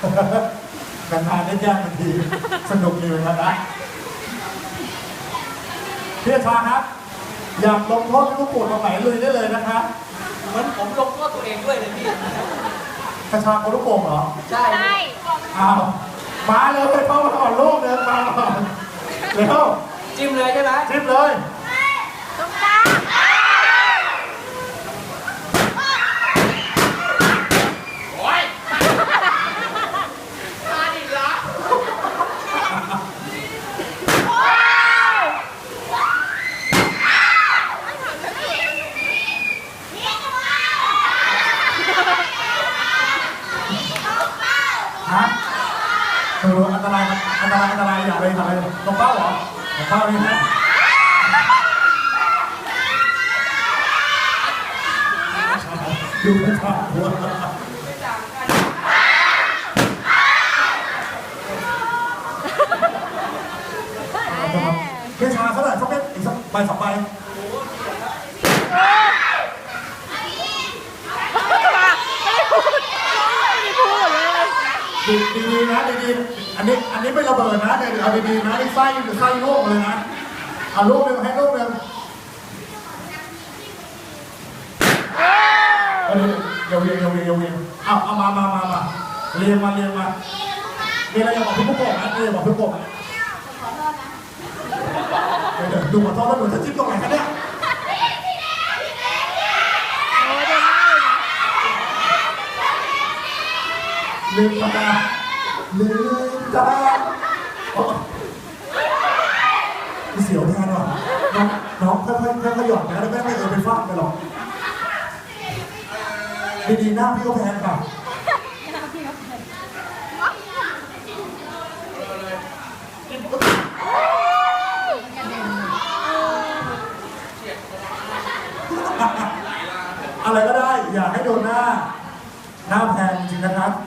นานๆได้แย่งกันทีสนุกดีเหมือนกันนะพี่ชาครับ อยากลงโทษลูกปูดมาไหนลุยได้เลยนะครับเหมือนผมลงโทษตัวเองด้วยเลยพี่กระชากคนลูกโป่งเหรอใช่ใช่อ้าวมาเลยเข้ามาก่อนลูกเดินมาก่อนเร็วจิ้มเลยใช่ไหมจิ้มเลย ตรงกลาง ฮะเอออันตรายอันตรายอันตรายอย่าเลยอย่าเลยตรงเป้าเหรอตรงเป้านี่นะดูกระชากหัวเพี่ชาเท่าไหร่สักเม็ดอีกสักใบสองใบ ไม่ได้พูดไม่ได้พูดเลย ดีดีๆนะดีๆอันนี้อันนี้ไม่ระเบิดนะเดี๋ยวเอาดีๆนะนี่ไส้ไส้โล่งเลยนะเอาลูกหนึ่งให้ลูกหนึ่งเออเดี๋ยวเวียงเดี๋ยวเวียงเดี๋ยวเวียงเอาเอามามามามาเรียงมาเรียงมามีอะไรอย่าบอกพี่ผู้ปกนะมีอะไรบอกพี่ผู้ปกนะเดี๋ยวเดี๋ยวดูขอโทษแล้วหนูจะจิ้มตรงไหนคะเนี่ย โอ้ยเดินหน้าเลยนะ ลืมตาลืมตาเสียวแทนว่ะน้องน้องค่อยๆค่อยๆหยอดนะแล้วแม่ไม่เออไปฟาดไปหรอกดีๆหน้าพี่ก็แพงค่ะอะไรก็ได้ อย่าให้โดนหน้า หน้าแพงจริงนะครับ